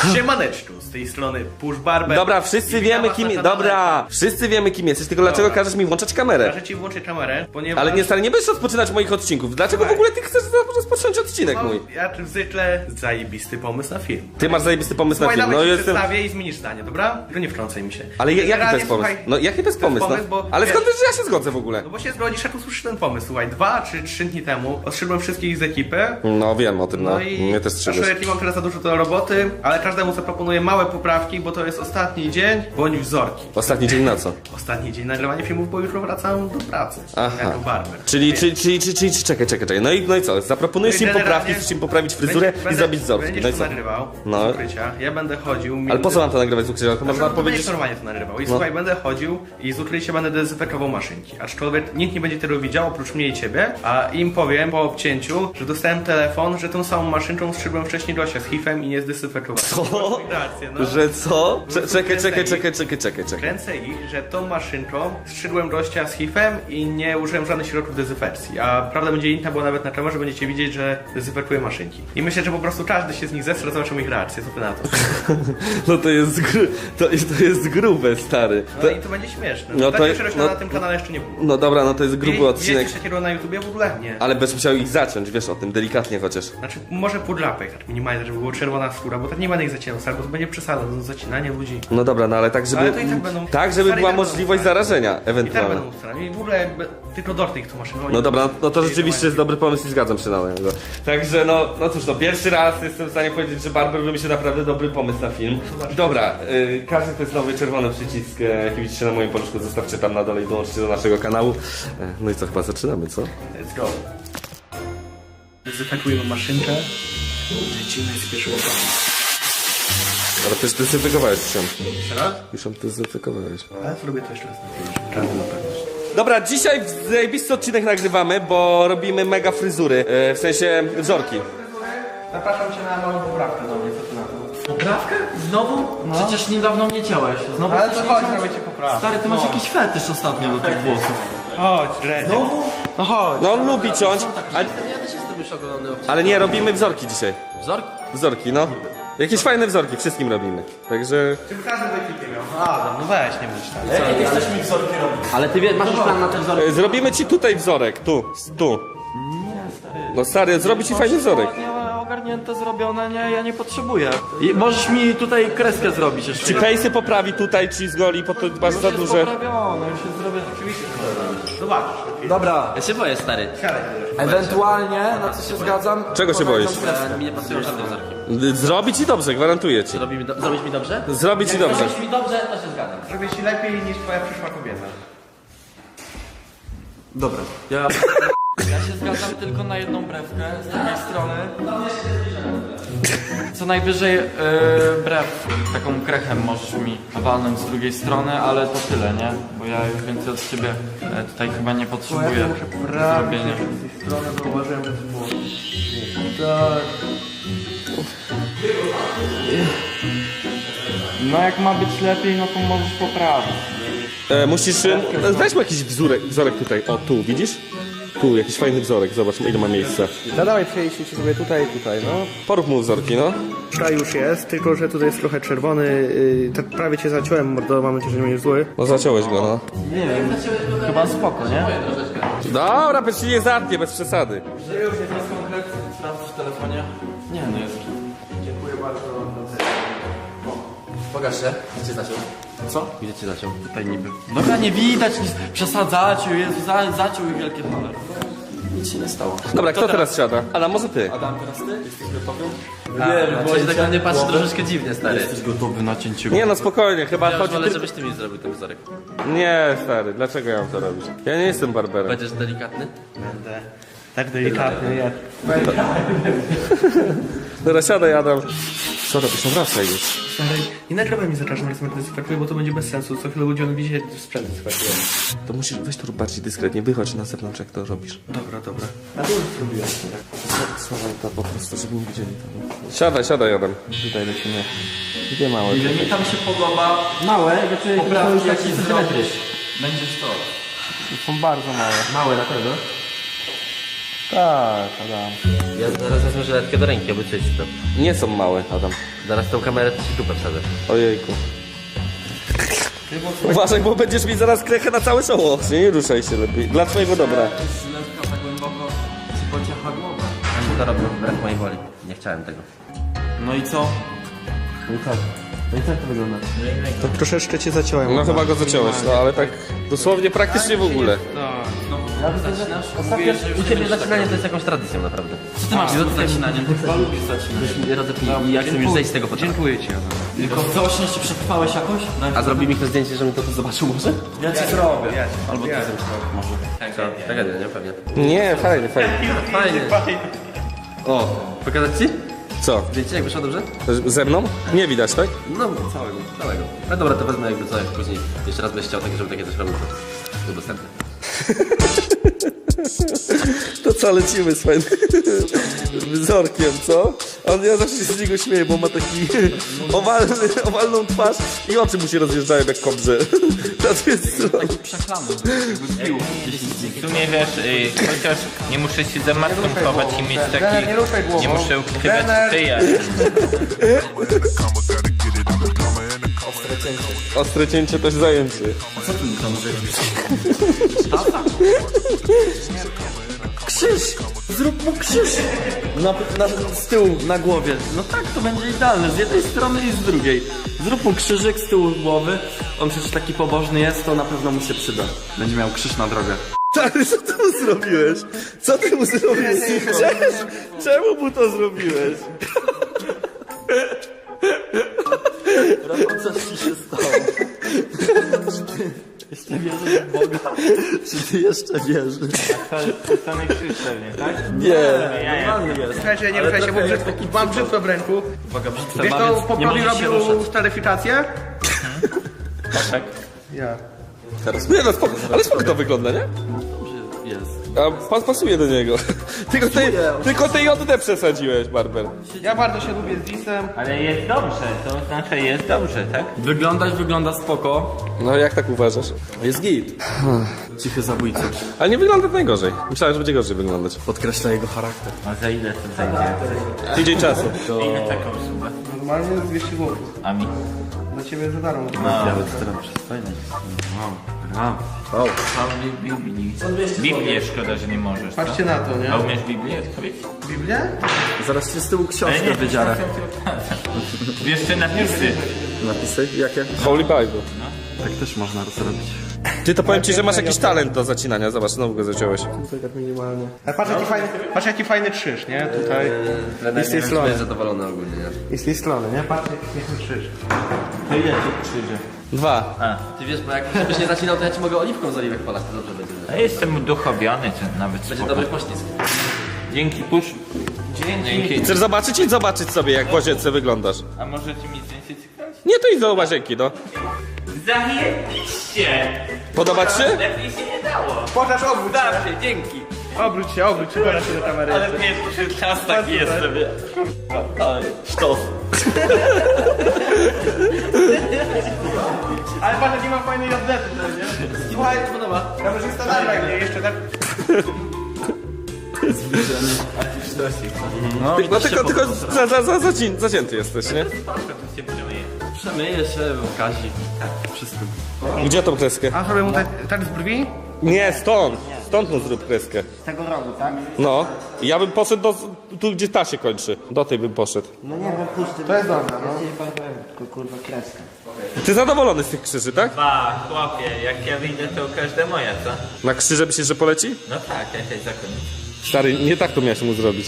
Siemaneczku, z tej strony Push Barber. Dobra, wszyscy I wiemy kim... Dobra, wszyscy wiemy kim jesteś, tylko dlaczego Dobra. każesz mi włączać kamerę? Każę ci włączyć kamerę, ponieważ... Ale nie, stary, nie będziesz rozpoczynać moich odcinków. Dlaczego w Słuchaj. ogóle ty chcesz rozpocząć odcinek Mam, mój? ja jak zwykle zajebisty pomysł na film. Ty masz zajebisty pomysł na Słuchaj, film, dawaj no ci jestem... przedstawię i zmienisz zdanie, dobra? Tylko nie wtrącaj mi się. Ale ja- jaki to jest pomysł? słuchaj, No jaki to jest pomysł? pomysł, No? bo Ale wiesz- skąd wiesz, że ja się zgodzę w ogóle? No bo się zgodzisz, jak usłyszysz ten pomysł. Słuchaj, dwa czy trzy dni temu odszedłem wszystkich z ekipy. No wiem o tym, no. No i Mnie też człowiek nie mam teraz za dużo do roboty, ale każdemu zaproponuję małe poprawki, bo to jest ostatni dzień, bądź wzorki. Ostatni dzień na co? Ostatni dzień nagrywania filmów, bo jutro wracam do pracy. Aha. Jako barber. Czyli, czyli, czyli, czyli, czyli, czekaj, czekaj, czekaj. No i, no i co? Zaproponujesz im poprawki, chcesz im poprawić fryzurę będzie- i zrobić wzorki. Będziesz No i to co? nagrywał No. z ukrycia, ja będę chodził... Ale po co mam to nagrywać z ukrycia? To można Znaczy, powiedzieć... Będziesz normalnie to nagrywał. I słuchaj, będę chodził i z ukrycia będę dezynfekował maszynki. Aczkolwiek nikt nie będzie tego widział oprócz mnie i ciebie, a im powiem po obcięciu, że dostałem telefon, że tą samą maszynką strzygłem wcześniej gościa z hifem i nie zdezynfekowałem. Co? Rację, no. Że co? Cze- Czekaj, czekaj, czekaj, czekaj, czekaj, czekaj. Kręcę ich, że tą maszynką strzygłem gościa z hifem i nie użyłem żadnych środków dezynfekcji. A prawda będzie inna, bo nawet na kamerze będziecie widzieć, że dezynfekuję maszynki. I myślę, że po prostu każdy się z nich zestra, zobaczymy ich reakcję. Co ty na to? No to jest, gru... to, to jest grube, stary. To... No i to będzie śmieszne. No No to- czegoś no- na tym kanale jeszcze nie było. No dobra, no to jest gruby Wie- odcinek. Coś takiego na YouTubie? W ogóle nie. Ale będziesz musiał ich zacząć, wiesz o tym, delikatnie chociaż. Znaczy, może podlapek, tak minimalnie, żeby była czerwona skóra, bo tak nie będę ich zacinał, stary, bo to będzie przesada, to zacinanie ludzi. No dobra, no ale tak, żeby. Ale to i tak będą- Tak, żeby była i tak możliwość zarażenia, I tak ewentualnie. będą ustalane. I w ogóle tylko ich tu maszyną. No dobra, no, no to rzeczywiście jest dobry pomysł i zgadzam się niego. Także no, no cóż, no pierwszy raz jestem w stanie powiedzieć, że Barber wymyślił naprawdę dobry pomysł na film. Dobra, y, każdy to jest nowy czerwony przycisk, e, jaki widzicie na moim paluszku, zostawcie tam na dole i dołączcie do naszego kanału. E, no i co, chyba zaczynamy, co? Let's go. Dezynfekujemy maszynkę. Lecimy z pierwszego Ale też dezynfekowałeś się. Jeszcze raz? Już ją dezynfekowałeś. Ale zrobię to jeszcze raz na Dobra, dzisiaj zajebisty odcinek nagrywamy, bo robimy mega fryzury, e, w sensie wzorki. Zapraszam cię na małą poprawkę do mnie, co ty na to? Poprawkę? Znowu? Przecież niedawno mnie ciałeś. Znowu Ale to chodź, ciąć? zrobię ci poprawkę. Stary, ty masz jakiś fetysz ostatnio do tych włosów. Chodź, Redek. No chodź. No on lubi ciąć, a, Ja też jestem już oglądany ale nie, robimy wzorki dzisiaj. Wzorki? Wzorki, no. Jakieś fajne wzorki, wszystkim robimy. Także... Żeby każdy w ekipie miał. A, no weź, nie myśl tak. Ale ty wie, masz już plan na ten wzorek? Zrobimy ci tutaj wzorek, tu, tu. No stary, zrobi ci fajny wzorek. Ogarnięte, zrobione, nie, ja nie potrzebuję. I możesz mi tutaj kreskę zrobić jeszcze. Ci pejsy poprawi tutaj, ci zgoli, bo to masz za duże. poprawione, już jest zrobione. Zobaczysz. Dobra, Ja się boję, stary. Ewentualnie, na co się zgadzam... Czego się boisz? Ja, mi nie pasują żadne wzorki. Zrobi ci dobrze, gwarantuję ci. Zrobi mi do, zrobić mi dobrze? Zrobi ci dobrze. Zrobić mi dobrze, to się zgadzam. Żeby ci lepiej niż twoja przyszła kobieta. Dobra. Ja... Ja się zgadzam tylko na jedną brewkę z drugiej strony. Co najwyżej yy, brew, taką krechę możesz mi walnąć z drugiej strony, ale to tyle, nie? Bo ja już więcej od ciebie e, tutaj chyba nie potrzebuję zrobienia. Z tej strony że to było... No jak ma być lepiej, no to możesz poprawić. E, musisz... E, weźmy jakiś wzórek, wzorek tutaj. O, tu, widzisz? Tu, jakiś fajny wzorek, zobacz ile ma miejsca. No dawaj, przejdźcie sobie tutaj, tutaj, no. Porób mu wzorki, no. Tutaj już jest, tylko że tutaj jest trochę czerwony. Yy, tak prawie cię zaciąłem, mordo, mam nadzieję, że nie będziesz zły. No zaciąłeś go, no. Nie wiem, chyba spoko, nie? Dobra, bez nie zatnie, bez przesady. Że już jest konkret, sprawdź w telefonie. Nie, no jest. Pokaż się. Gdzie zaciął? Co? Gdzie cię zaciął? Tutaj niby. Dobra, nie widać nic. Przesadzaciu, jest za, zaciął i wielkie cholery. Nic się nie stało. Dobra, kto teraz siada? Adam, może ty? Adam, teraz ty? Jesteś gotowy? Nie, bo się tak na mnie patrzy troszeczkę dziwnie, stary. Jesteś gotowy na cięcie Nie no, spokojnie, chyba chodzi tylko... żebyś ty mi zrobił ten wzorek. Nie, stary, dlaczego ja mam to robić? Ja nie jestem barberem. Będziesz delikatny? Będę tak delikatny, jak... Dobra, siadaj, Adam. Co robisz? No wracaj już. Stary, nie nagrywaj mi za każdym razem, jak dezynfekuję, bo to będzie bez sensu. Co chwilę ludzie będą widzieć, jak sprzęt dezynfekuję. To musisz, weź to rób bardziej dyskretnie, wychodź na zewnątrz, jak to robisz. Dobra, dobra. A to już zrobiłem. Słuchaj to po prostu, żeby nie widzieli to. Siadaj, siadaj, Adam. Tutaj lecimy. Gdzie małe? Ile mi tam się podoba Małe, znaczy poprawki jakieś centymetry. zrobisz. Będziesz to. Są bardzo małe. Małe na pewno. Tak, Adam. Ja zaraz wezmę żyletkę do ręki, aby coś tam. Nie są małe, Adam. Zaraz tą kamerę to się dupę wsadzę. Ojejku. Uważaj, bo będziesz mieć zaraz krechę na całe czoło. Nie ruszaj się lepiej. Dla twojego dobra. Żyletka tak głęboko ci pociecha głowę. Ja mu to robię wbrew mojej woli. Nie chciałem tego. No i co? No i tak. No i tak to wygląda. To troszeczkę cię zaciąłem. No chyba go zaciąłeś, no ale tak dosłownie praktycznie w ogóle. Zaczynasz? Ostatnio Mówiłeś, że już u nie ciebie będziesz zaczynanie to jest jakąś tradycją naprawdę. Co ty masz z zacinaniem? Ty chyba lubisz zacinać. Nie rozepnij i ja chcę już zejść z tego fotela. Dziękuję ci. Tylko całe szczęście przetrwałeś jakoś? No, A zrobi mi to zdjęcie, żebym to zobaczył może? ja ci zrobię. Albo ty Ja. zrobisz, może. Tragedia, nie? Pewnie. Nie, fajnie, fajnie. Fajnie. O, pokazać ci? Co? Zdjęcie jak wyszło dobrze? Ze mną? Nie widać, tak? No, całego, całego. No dobra, to wezmę jakby co, jak później jeszcze raz będziesz chciał, tak, żeby takie coś robił, to udostępnię. To co, lecimy z fajnym wzorkiem, co? On, ja zawsze się z niego śmieję, bo ma taki owalny, owalną twarz i oczy mu się rozjeżdżają jak kobrze. To jest Taki przechlany, jakby pił 10 dni. W sumie wiesz, y, chociaż nie muszę się za maską chować i mieć taki... nie ruszaj głową. Nie muszę ukrywać tyja. ostre cięcie też zajęcie. Krzyż! Zrób mu krzyż! Na, na, z tyłu, na głowie. No tak, to będzie idealne. Z jednej strony i z drugiej. Zrób mu krzyżyk z tyłu głowy. On przecież taki pobożny jest, to na pewno mu się przyda. Będzie miał krzyż na drogę. Stary, co ty mu zrobiłeś? Co ty mu zrobiłeś? Czemu, czemu mu to zrobiłeś? Rafał, co ci się stało? Jeszcze wierzysz w Boga? Czy ty jeszcze wierzysz? Sony krzyż pewnie, tak? Nie. Normalny jest. Słuchajcie, nie ruszaj się, bo brzydko, mam brzydko w ręku. Uwaga, brzytwa Wiesz, ma, to więc nie Popowi możesz się robił taryfikację? Tak. Ja. Teraz. Nie no, spoko, ale spoko to wygląda, nie? A pas pasuje do niego. Tylko tej, tylko tej JD przesadziłeś, Barber. Ja bardzo się lubię z Disem. Ale jest dobrze, to znaczy jest dobrze, tak? Wyglądać wygląda spoko. No jak tak uważasz? Jest git. Cichy zabójca. Ale nie wygląda najgorzej. Myślałem, że będzie gorzej wyglądać. Podkreśla jego charakter. A za ile to zajdzie? Tydzień czasu. Ile taką sumę? Normalnie jest 200 zł. A mi? Dla ciebie za darmo. Nawet teraz przystojny. Wow. Wow. Wow. Bi- Biblii. Biblię szkoda, że nie możesz. co? Patrzcie na to, nie? A umiesz Biblię odpowiedzieć? Biblię? Zaraz ci z tyłu Ale książkę nie, wydziarę. Wiesz te napisy. Napisy? Jakie? Holy Bible. Tak też można zrobić. Ty to powiem ci, że masz jakiś talent do zacinania. Zobacz, znowu go zaciąłeś. Tak minimalnie. Ale patrz jaki fajny, patrz jaki fajny krzyż, nie? Tutaj. Czy strony. będzie zadowolony ogólnie, strony, nie? Patrz jaki piękny krzyż. To ile tu krzyży? Dwa. Ty wiesz, bo jak żebyś nie zacinał, to ja ci mogę oliwką z oliwek polać, to dobrze będzie. A jestem uduchowiony, to nawet Będzie spoko. dobry poślizg. Dzięki pusz. Dzięki. Chcesz zobaczyć? Idź zobaczyć sobie, jak w łazience wyglądasz. A możecie mi zdjęcie cyknąć? Nie, to idź do łazienki, no. Zajebiście! Podoba ci się? Lepiej się nie dało. Pokaż obróć się. Zawsze, dzięki. Obróć się, obróć się, się do kamery. Ale pierwszy czas taki jest sobie. Ale sztos. Ale patrz jaki mam fajny tutaj, nie? Słuchaj, podoba. Kamerzysta nagraj mnie jeszcze tak. No, No tylko, tylko za, za, za, zacin, zacięty jesteś, nie? Przemyję się w Kazi. Wszystko. Gdzie tą kreskę? A zrobię mu tak, tak z brwi? Nie, stąd. Stąd mu zrób kreskę. Z tego rogu, tak? No. Ja bym poszedł do, tu, gdzie ta się kończy. Do tej bym poszedł. No nie, bo pusty. To jest dobre, no. Pamiętam, tylko kurwa kreska. Ty zadowolony z tych krzyży, tak? Ba, chłopie, jak ja wyjdę, to każda moja, co? Na krzyże myślisz, że poleci? No tak, ja się zakonię. Stary, nie tak to miałeś mu zrobić.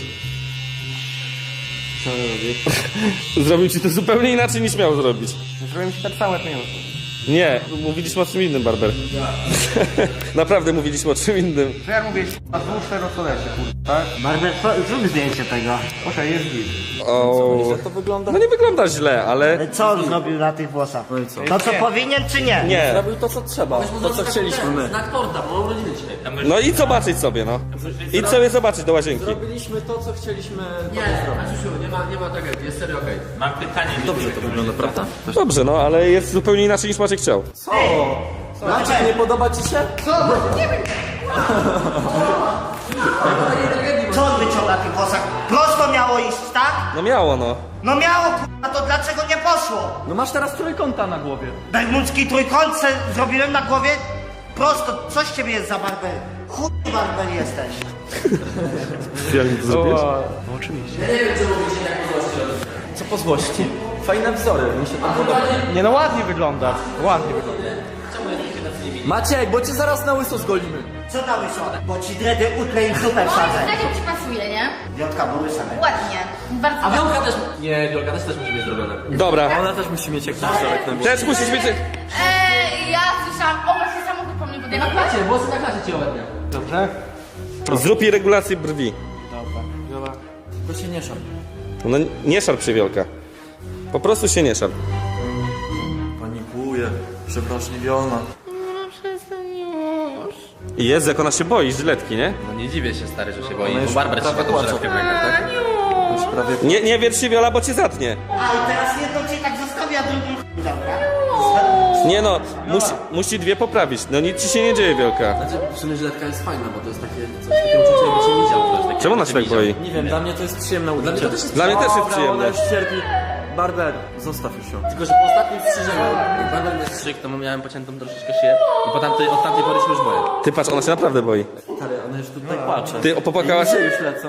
Zrobił ci to zupełnie inaczej niż miał zrobić. Zrobię mi się tak samo jak miał. Nie, mówiliśmy o czym innym, Barber. Naprawdę mówiliśmy o czym innym. To jak mówię, a dwóch czterocolecie, kurwa, tak? Barber, zrób zdjęcie tego. Proszę, jest git. O... To wygląda... No nie wygląda źle, ale... Ale co on zrobił na tych włosach? To co powinien czy nie? Nie. Zrobił to, co trzeba. To, co chcieliśmy my. Znak torta, bo urodziny dzisiaj. No idź zobaczyć sobie, no. Idź sobie zobaczyć do łazienki. Zrobiliśmy to, co chcieliśmy Nie, Maciusiu, nie ma, nie ma tragedii, jest serio okej. Mam pytanie. Dobrze to wygląda, prawda? Dobrze, no, ale jest zupełnie inaczej niż Maciek chciał. Co? Maciek, nie podoba ci się? Nie ma włosach? Prosto miało iść, tak? No miało no. No miało, kurwa, to dlaczego nie poszło? No masz teraz trójkąta na głowie. Bermudzki trójkątce zrobiłem na głowie prosto. Co z ciebie jest za barber? Chuj barber jesteś. Jak to zrobisz? Co po złości? Fajne wzory, mi się to podoba. Nie no, ładnie wygląda. Ładnie wygląda. Maciek, bo cię zaraz na łyso zgolimy. Co dałeś one? Bo ci dredy utlę i w dupę Moim wsadzę. zdaniem ci pasuje, nie? Wiotka, bo łysa. Ładnie. Bardzo A Wiolka też... Nie, Wiolka też, też musi być zrobiona. Dobra. Ona też musi mieć jakiś wzorek na Też musisz mieć... Eee, ja słyszałam, o właśnie samochód po mnie Na podjechał. klacie, włosy na klacie ci ładnie. Dobrze? Zrób jej regulację brwi. Tylko się nie szam. No nie szarp się wielka. Po prostu się nie szarp. Panikuję, przewrażliwiona. I jest, jak ona się boi żyletki, nie? No nie dziwię się stary, że się boi, bo trzyma tą płacze. żelazkę w rękach, tak? Już prawie... Nie, nie wierz się Wiola, bo cię zatnie. A i teraz jedną cię tak zostawię, a drugą dobra? Nie no, musi, musi dwie poprawić. No nic ci się nie dzieje wielka. Znaczy, w sumie żyletka jest fajna, bo to jest takie coś, takie uczucie, jakby się widział Czemu ona się tak boi? Nie wiem, dla mnie to jest przyjemne uczucie. Dla mnie to też jest Dla mnie też jest Dobra, przyjemne. Ona już cierpi. Barber, zostaw już ją. Tylko, że po ostatnim strzyżeniu, jak Barber mnie strzygł, to miałem pociętą troszeczkę szyję i po tamtej, od tamtej pory się już boję. Ty patrz, ona się naprawdę boi. Stary, ona już tutaj płacze. Ty popłakałaś się? już lecą.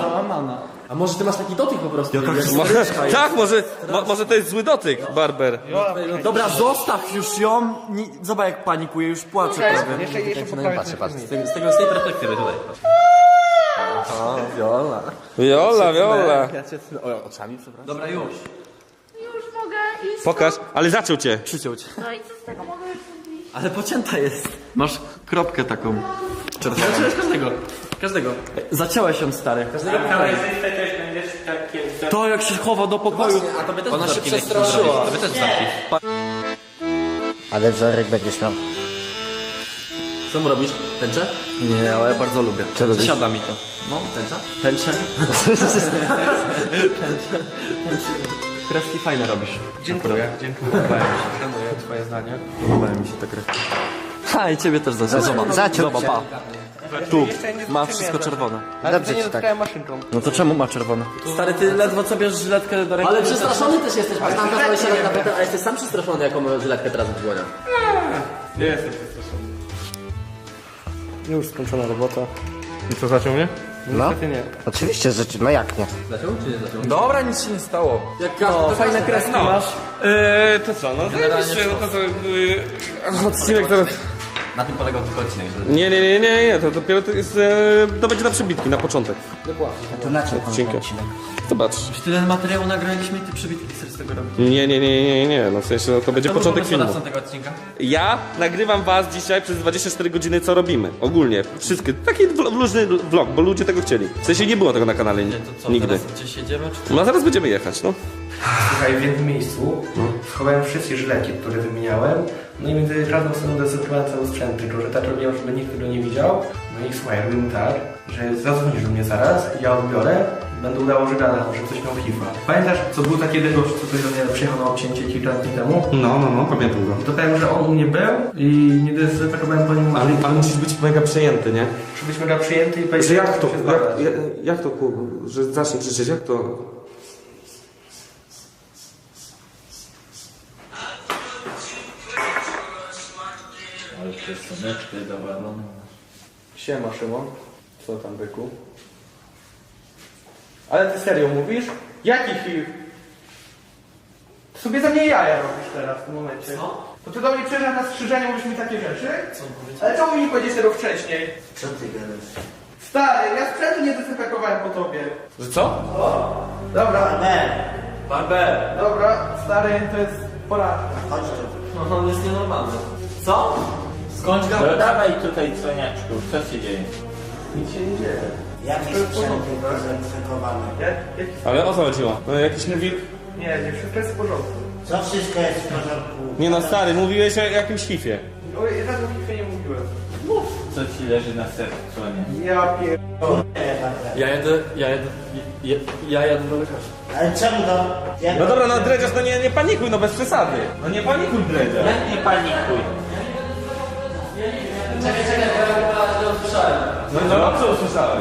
Załamana. A może ty masz taki dotyk po prostu? Jaka Jak- historyczka jest. Tak, może, mo, może to jest zły dotyk, Barber. Dobra, zostaw już ją. Nie, zobacz jak panikuje, już płacze prawie. Jeszcze, jeszcze poprawię Patrzę, coś patrz, później. z, tego, z, tego, z tej perspektywy tutaj. O, Viola. Viola, Viola. O, oczami, przepraszam. Dobra, już. Już mogę iść. Pokaż, ale zaczął cię. Przyciął cię. No i co z tego mogę już iść? Ale pocięta jest. Masz kropkę taką. Czerwoną. Zacząłeś każdego. Każdego. Zaciąłeś ją, stary. To jak się chowa do pokoju. a tobie też Ona się przestraszyła. zrobić. Tobie też wzorki. Ale wzorek będziesz miał. Co mu robisz? Tęczę? Nie, ale ja bardzo lubię. Zasiada mi to. No, tęcza? Tęczę? Kreski fajne robisz. Dziękuję, dziękuję. Podobają mi się. Szanuję twoje zdanie. Podobają mi się te kreski. Ha, i ciebie też zasiada. Zobacz, Zaciął zobacz, cię. pa. Tu, ma wszystko czerwone. Ale Dobrze ci tak. maszynką. No to czemu ma czerwone? Stary, ty ledwo co bierzesz żyletkę do ręki. Ale przestraszony też jesteś, bo tam kazałeś się na a jesteś sam przestraszony, jaką żyletkę teraz wdzwonia. Nie jestem. Już skończona robota. I co, zaciął mnie? No. Niestety nie. Oczywiście, że no jak nie? Zaciął czy nie zaciął? Dobra, nic się nie stało. Jak każdy, Fajne kreski masz. Eee, to co, no zajebiście, no to co, yy, odcinek teraz... Na tym polegał tylko odcinek, że... Nie, nie, nie, nie, nie, to dopiero to jest, e, to będzie na przybitki, na początek. To na czym Odcinka. odcinek? Zobacz. Tyle materiału nagraliśmy i ty przybitki chcesz z tego robić. Nie, nie, nie, nie, nie, no w sensie no, to będzie początek filmu. tego odcinka? Ja nagrywam was dzisiaj przez 24 godziny, co robimy. Ogólnie, wszystkie. Taki vl- luźny vlog, bo ludzie tego chcieli. W sensie nie było tego na kanale To co, nigdy. teraz gdzieś jedziemy? Czy... No a zaraz będziemy jechać, no. Słuchaj, w jednym miejscu schowałem wszystkie żyleki, które wymieniałem. No i między każdą stroną dezynfekowałem cały sprzęt, tylko że tak robiłem, żeby nikt tego nie widział. No i słuchaj, robimy tak, że zadzwonisz do mnie zaraz, ja odbiorę i będę udało, że gadam, że ktoś miał HIV. Pamiętasz, co był taki jeden gość, co tutaj do mnie przyjechał na obcięcie kilka dni temu? No, no, no, pamiętam go. To powiem, że on u mnie był i nie dezynfekowałem po nim Ale, ale musisz być mega przejęty, nie? Żebyśmy go przyjęty i powiedzieć, Że jak to, jak, jak, jak to, że zacznie krzyczeć, jak to? Siema Szymon. Co tam byku? Ale ty serio mówisz? Jaki film? Ty sobie ze mnie jaja robisz teraz w tym momencie. Co? To ty do mnie przyjeżdżasz na strzyżenie, mówisz mi takie rzeczy? Co Ale czemu mi nie powiedzieć tego wcześniej? Co ty gadasz? Stary, ja sprzętu nie dezynfekowałem po tobie. Że co? Dobra, Ne, Barber! dobra, stary, to jest porażka. chodź tu. No on jest nienormalny. Co? No go? dawaj tutaj cwaniaczku, co się dzieje? Nic się nie dzieje. Jaki sprzęt dezynfekowany? Ale o co chodziło? No jakiś mówi... nie, nie, wszystko jest w porządku. Co wszystko jest w porządku? Nie no stary, mówiłeś o jakimś hifie. No, ja żadnym chwilę nie mówiłem. Co ci leży na sercu, nie? Ja pier... Ja jedę, ja jedę, ja, ja jadę do lekarza. Ale czemu to? Jak No dobra, no dredziarz, no nie, nie panikuj, no bez przesady. No nie panikuj dredziarz. Jak nie panikuj? Czekaj, czekaj, bo ja chyba nie usłyszałem. No, no dobrze usłyszałem.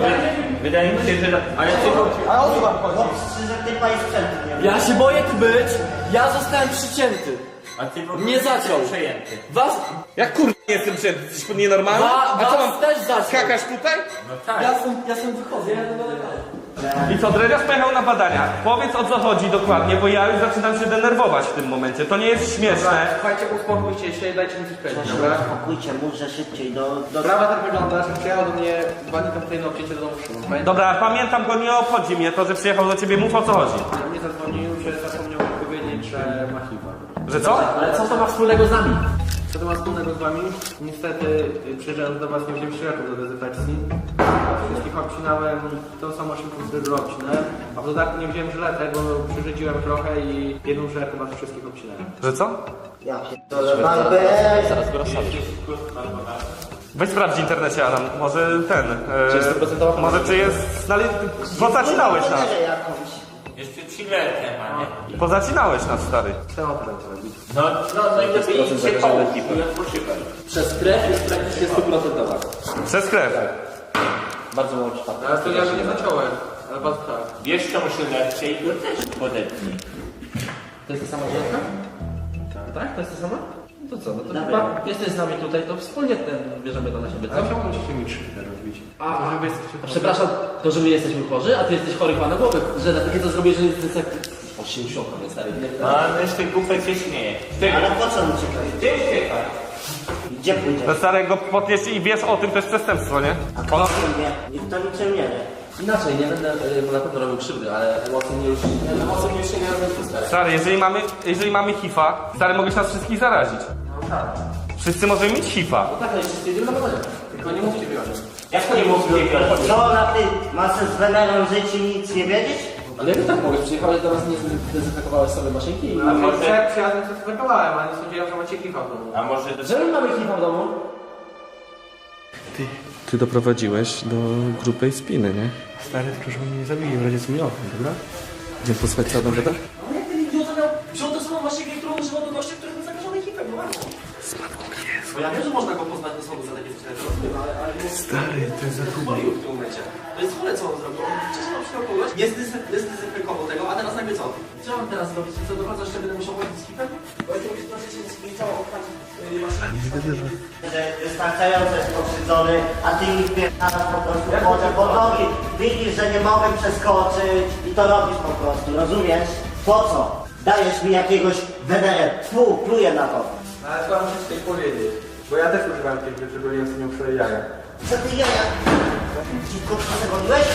Wydaje mi się, że... Ale ty... A o co wam chodzi? Chłop strzyże typa i sprzętu nie. Ja się boję tu być. Ja zostałem przycięty. A ty w ogóle Nie zaciął. Przejęty. Was, Jak kur... nie jestem przed... Jesteś nienormalny? wa, A co was mam... też zaciął. Skakasz tutaj? Ja sam, ja sam wychodzę, ja będę I co, Dredziarz pojechał na badania. Powiedz o co chodzi dokładnie, bo ja już zaczynam się denerwować w tym momencie. To nie jest śmieszne. Słuchajcie, uspokójcie się, dajcie mi coś powiedzieć, dobra? Spokójcie, mówże szybciej do... do... Sprawa tak wygląda, że przyjechał do mnie dwa dni temu tutaj na obcięcie do domu Szymon. Pamiętam, Dobra, pamiętam go, nie obchodzi mnie to, że przyjechał do ciebie. Mów o co chodzi. że mnie zadzwonił, że zapomniał mi powiedzieć, że ma HIV. Że co? Ale co to ma wspólnego z nami? Co to ma wspólnego z wami? Niestety, y, przyjeżdżając do was nie wziąłem środków do dezynfekcji. Wszystkich obcinałem tą samą szybką, którą obcinę. A w dodatku nie wziąłem żyletek, bo przyrzedziłem trochę i jedną żyletkę was wszystkich obcinałem. Że co? Ja pierdolę! Zaraz go. Weź sprawdź w internecie, Adam. Może ten... E, może czy jest... No, ale pozacinałeś nas. Jeszcze chillerkę ma, nie? Pozacinałeś nas, stary. Co mam robić? No, no, no i lepiej się odpoczywaj. Przez krew jest praktycznie stuprocentowa. Przez krew. Bardzo mało przypadków. Ale to ja nie zaciąłem, ale was tak. Bierz tą chillerkę i go też podepnij. To jest ta sama żelka? Tak. To jest ta sama? No to co, no to chyba jesteś z nami tutaj, to wspólnie ten, bierzemy to na siebie, Ale co? czemu musicie mi krzywdę robić? A, To wy jesteście a przepraszam, to że my jesteśmy chorzy, a ty jesteś chory chyba na głowę, że na takie to zrobię, że jest tak... 80 więc stary, nie No, ale z tych głupek się śmieje. Ty, Ale po co mi ciekawe? ty uciekaj. Gdzie pójdziesz? Do starego podnieść i wiesz o tym, to jest przestępstwo, nie? A kto nie? Nikt to niczym nie wie. Inaczej, nie będę y, mu na pewno robił krzywdy, ale emocje mnie już... Emocje mnie już nie robią stary. Stary, jeżeli mamy, jeżeli mamy HIV-a, stary, mogłeś nas wszystkich zarazić. Wszyscy możemy mieć HIV-a. No tak, no jeszcze stwierdzimy na badania. Tylko nie mówcie o tym. Jak to nie mógł wiedzieć? Co na ty? Masz z Wenerą żyć i nic nie wiedzieć? Ale jak tak mogłeś? Przyjechałeś do nas, nie zdezynfekowałeś sobie maszynki i... A może przed przyjazdem coś wypałałem, ale nie sądziłem, że macie klipa w domu. A może do Że my mamy HIV w domu? Ty doprowadziłeś do grubej spiny, nie? Stary, tylko żeby mnie nie zabili, w razie co mi dobra? Nie posłuchać co Adam gada? No jak ten idiota miał wziął tą samą maszynkę, którą używał do gościa, który był zakażony HIV-em, no bardzo. Bo ja wiem, że można go poznać do sądu za takie coś, ale, ale nie Stary, to jest za chore w tym momencie. To jest chore, co on zrobił. On wcześniej nam przyjął kogoś, nie zdezyn- nie zdezynfekował tego, a teraz nagle co? Co mam teraz zrobić? Co, doprowadzasz, jeszcze będę musiał chodzić z HIV-em? Bo znaczy, że nie cała okazja maszynki. Że wystarczająco jest pokrzywdzony, a ty mi wpierdalasz po prostu wodę po nogi. Widzisz, że nie mogę przeskoczyć i to robisz po prostu, rozumiesz? Po co? Dajesz mi jakiegoś Wenerę, tfu, pluję na to. Ale co muszę ci coś powiedzieć? Bo ja też używałem tych rzeczy, byli ostatnio przy jaja. Co ty jaja? Dziwko, co ty goliłeś?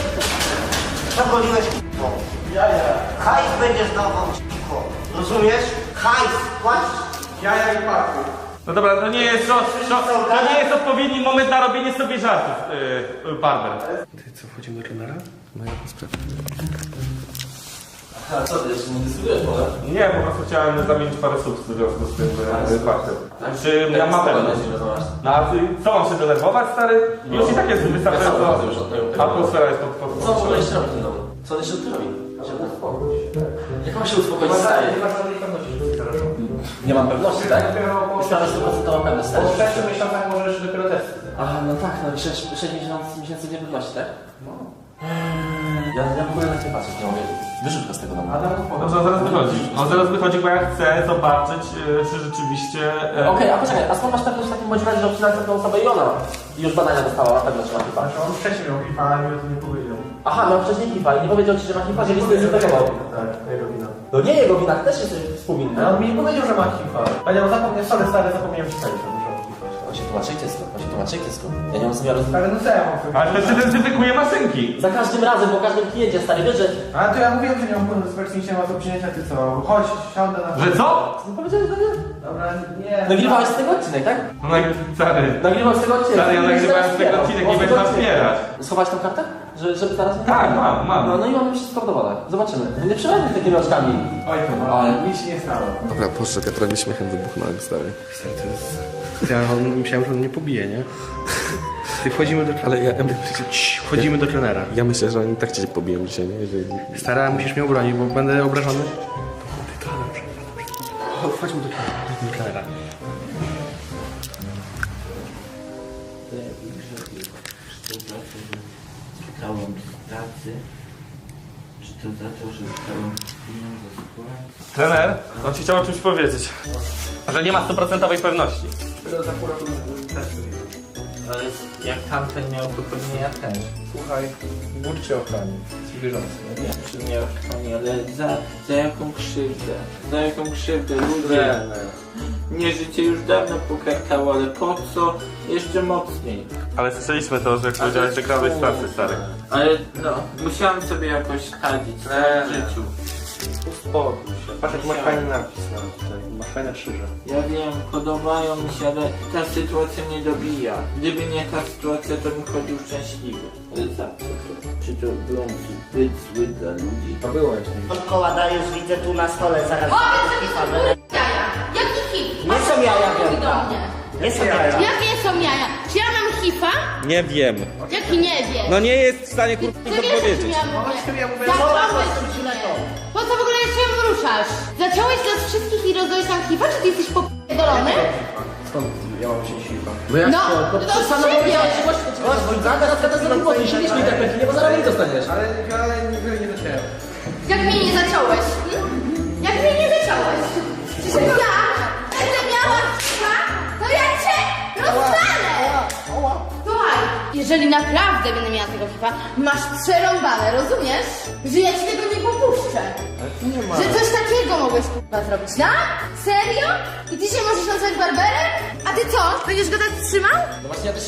Co goliłeś, k***o? Jaja. Hajs będziesz dawał, k***o. Rozumiesz? Hajs, płacisz. Jaja i paku. No dobra, to nie jest, to, to, to nie jest odpowiedni moment na robienie sobie żartów, yy, yy, Barber. Ty co, wchodzimy do trenera? A co, ty jeszcze nie dyskusujesz, może? Nie, po prostu chciałem zamienić parę słów w związku z tym yy, faktem. Czy ja mam pewność? No a ty, co mam się denerwować, stary? Już i tak jest wystarczająco. Atmosfera jest pod, pod, Co on w ogóle jeszcze robi w tym domu? Co on jeszcze tu robi? Jak mam się uspokoić, stary? Nie mam pewności, tak? Jestem stuprocentowa pewność, stary. Po 6 miesiącach możesz dopiero testy. Aha, no tak, no 6, 6 miesięcy, miesięcy niepewności, tak? No. Ja, ja w ogóle na nie patrzę, nie mogę. Wyrzuć go z tego domu. Dobrze, on zaraz wychodzi. On zaraz wychodzi, bo ja chcę zobaczyć, yy, czy rzeczywiście... yy, Okej, a poczekaj, a skąd masz pewność w takim bądź razie, że obcinałeś taką osobę i ona i już badania dostała na pewno, czy ma HIV? Znaczy on wcześniej miał HIV, ale mi o tym nie powiedział. Aha, miał wcześniej HIV i nie powiedział ci, że ma HIV, że nie zdezynfekował. Tak, jego wina. No nie jego wina, też jesteś współwinny. Ale on mi nie powiedział, że ma HIV. Powiedział, zapomniałem, sorry stary, zapomniałem ci powiedzieć, że HIV. On się tłumaczy dziecko, on się tłumaczy dziecko. Ja nie mam zamiaru... Ale no co ja mam powiedzieć? Ale to się dezynfekuje maszynki. Za każdym razem, po każdym kliencie, stary, wiesz, że... Ale to ja mówiłem, że nie mam płynu z wersji, nie ma co przyjęcia, ty co? Chodź, siądę na... Że co? Co powiedziałeś do mnie? Dobra, nie. Nagrywałeś z tego odcinek, tak? No stary. Nagrywałeś z tego odcinek. Stary, ja nagrywałem z tego odcinek, nie będę wspierać. Schować tą kartę? Że, żeby teraz... Tak, mam, mam. No, no i mamy wszystko w dowodach. Zobaczymy. No nie przełamie z takimi oczkami. Oj, to no, Ale- nic się nie stało. Dobra, poszedł, ja prawie śmiechem wybuchnąłem, stary. To jest... Ja on, myślałem, że on mnie pobije, nie? Ty wchodzimy do... Ale ja, Cii, Wchodzimy do trenera. ja myślę, że oni tak cię pobiją dzisiaj, nie? Jeżeli... Stara, musisz mnie obronić, bo będę obrażony. Ty, to dobrze, dobrze. Chodźmy do trenera. Chodźmy do trenera. to jak grzebił? Czy to za to, że czytałem z pracy? Czy to za to, że czytałem pieniądze z płac? Trener, on ci chciał o czymś powiedzieć. Że nie ma stuprocentowej pewności. Ale jak tamten miał, to pewnie ja też. Słuchaj, Bóg cię ochroni. Wierzący. Nie wiem, czy mnie ochroni, ale za, za jaką krzywdę? Za jaką krzywdę? Ludzie, mnie życie już dawno pokarkało, ale po co? Jeszcze mocniej. Ale słyszeliśmy to, że powiedziałeś, że kradłeś z pracy, stary. Ale no, musiałem sobie jakoś radzić w życiu. Uspokój się. Patrz, jaki masz fajny napis na tutaj. Masz fajne krzyże. Ja wiem, podobają mi się, ale ta sytuacja mnie dobija. Gdyby nie ta sytuacja, to bym chodził szczęśliwy. Ale za co to? Czy to było zbyt zły dla ludzi? To było jeszcze. Od koła Dariusz widzę tu na stole, zaraz. To są jaja. Nie są jaja. Jakie są jaja? Czy ja mam hifa? Nie wiem. Jaki nie wie? No nie jest w stanie kurwa Co nic odpowiedzieć. ja mówię? ja mówię, Zacząłeś mnie. Po co w ogóle jeszcze ją ruszasz? Zacząłeś nas wszystkich i rozdałeś nam hifa? Czy ty jesteś popierdolony? Skąd ja mam się siła? No, to od siebie. Ale, ale nigdy nie zacząłem. Jak mnie nie zacząłeś? Hmm? Jak mnie nie zacząłeś? Przecież ja, jeżeli naprawdę będę miała tego hifa, masz przerąbane, rozumiesz? Że ja ci tego nie popuszczę. Że coś takiego mogłeś kurwa zrobić, no? Serio? I ty się możesz nazwać barberem? A ty co? Będziesz go tak trzymał?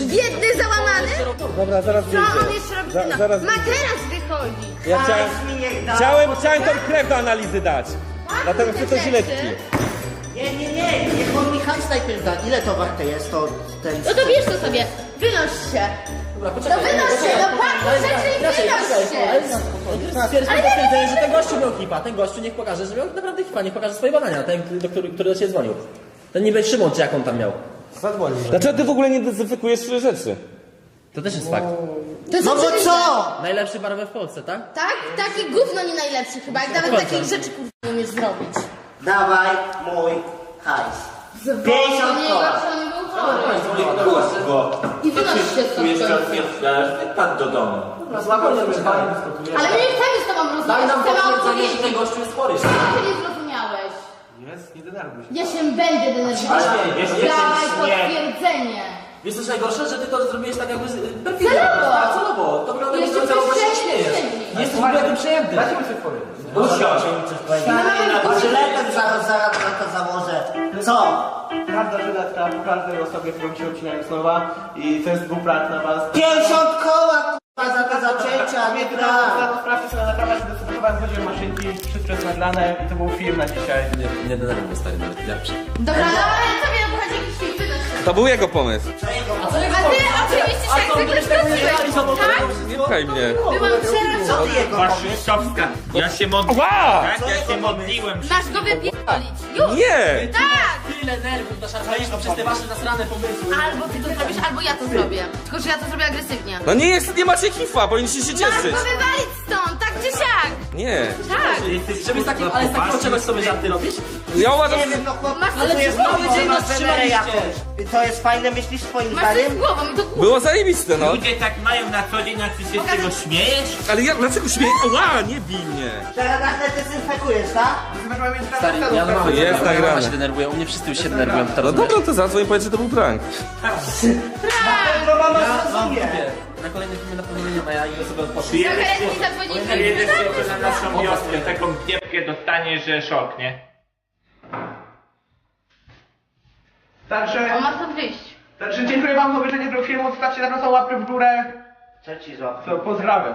Biedny, załamany? Dobra, zaraz Co on jeszcze robi? Za- No, zaraz Ma teraz wychodzi. Ja chciałem, mi niech da. chciałem, chciałem tą krew do analizy dać. Dlatego te chcę to rzeczy. źletki. Nie, nie, nie, niech on mi hajs najpierw da. Ile to warte jest to ten... No to bierz to sobie, wynoś się. No wynoś się, no patrz rzeczy i wynoś się. Stwierdzam potwierdzenie, że ten gościu miał hipa. Ten gościu niech pokaże, że miał naprawdę hipa. Niech pokaże swoje badania, ten, do który, który do ciebie dzwonił. Ten niby Szymon, czy jak on tam miał. Zadzwonił. Dlaczego ty w ogóle nie dezynfekujesz swoje rzeczy? To też jest fakt. To No bo co? Najlepszy barber w Polsce, tak? Tak? Taki gówno nie najlepszy chyba, jak nawet takich rzeczy kurwa nie umiesz zrobić. Dawaj mój hajs. Zwolnij 50 niego, koła. Nie. I wynoś się stąd. Wypadł do domu. Ale my nie chcemy z tobą rozmawiać, chcemy odpowiedzieć. ten gościu jest chory. Co ty nie zrozumiałeś? Jest, nie denerwuj się. Ja się będę denerwować. Dawaj potwierdzenie. Wiesz co jest najgorsze, że ty to zrobiłeś tak jakby z- perfidnie. Celowo. Tak, celowo. To wygląda jakby Jeszcze celowo coś się śmiejesz. przejdzie. Jesteś w ogóle tym przejęty. Dajcie mi coś powiedzieć. A żyletem zaraz, zaraz na to założę. Co? Prawda żyletka po każdej osobie, którą się odcinają słowa i to jest dwuplatna was. 50 koła kurwa za te zacięcia, nie brak. Sprawdźcie sobie na kamerze, zdecydowałem, chodziły maszynki, wszystko jest nagrane i to był film na dzisiaj. Nie, nie denerwuj mnie stary, nawet lepszy. Dobra, no ale co mnie obchodzi jakiś film, wynoś się. To był jego pomysł. A ty oczywiście się jak zwykle wtrąciłeś, tak? Nie pchaj mnie. Byłam przerażona. Ty Waszystowska. Ja się modliłem. Tak, ja się modliłem. Masz go wypierdolić. Już! Nie! Tak! Tyle nerwów naszarpaliśmy przez te wasze nasrane pomysły. Albo ty to zrobisz, albo ja to zrobię. Tylko, że ja to zrobię agresywnie. No nie jest, nie macie hifa, powinniście się Masz cieszyć. wywalić stąd, tak czy siak! Nie. Tak! Żeby z takim, ale z takiego czegoś sobie żarty robisz? Ja uważam, Nie wiem, no chłop, Masz ale coś jest z głową, nowy, że nas masz wenerę trzymaliście. jakąś. To jest fajne, myślisz swoim Masz coś z zdaniem? głową i to głupie. było zajebiste, no. Ludzie tak mają na co dzień, a ty się z tego śmiejesz? Ale ja, dlaczego śmieję? Ła, nie bij mnie. Teraz nagle dezynfekujesz, tak? Stary, ja To mam jest nagrane. mama się denerwuję, u mnie wszyscy już się denerwują. To No dobra, to zadzwoń i powiedz, że to był prank. To mama zrozumie. Na kolejnym filmie na pewno nie ma, ja ile sobie odpocznę. Przyjedziesz Karetki zadzwonili. Przyjedziesz jeszcze na naszą wioskę, taką piepkę dostaniesz, że szok, nie? Także, On ma stąd wyjść. także dziękuję wam za obejrzenie tego filmu, zostawcie na pewno łapkę w górę. Co ci złapie? Co, pozdrawiam.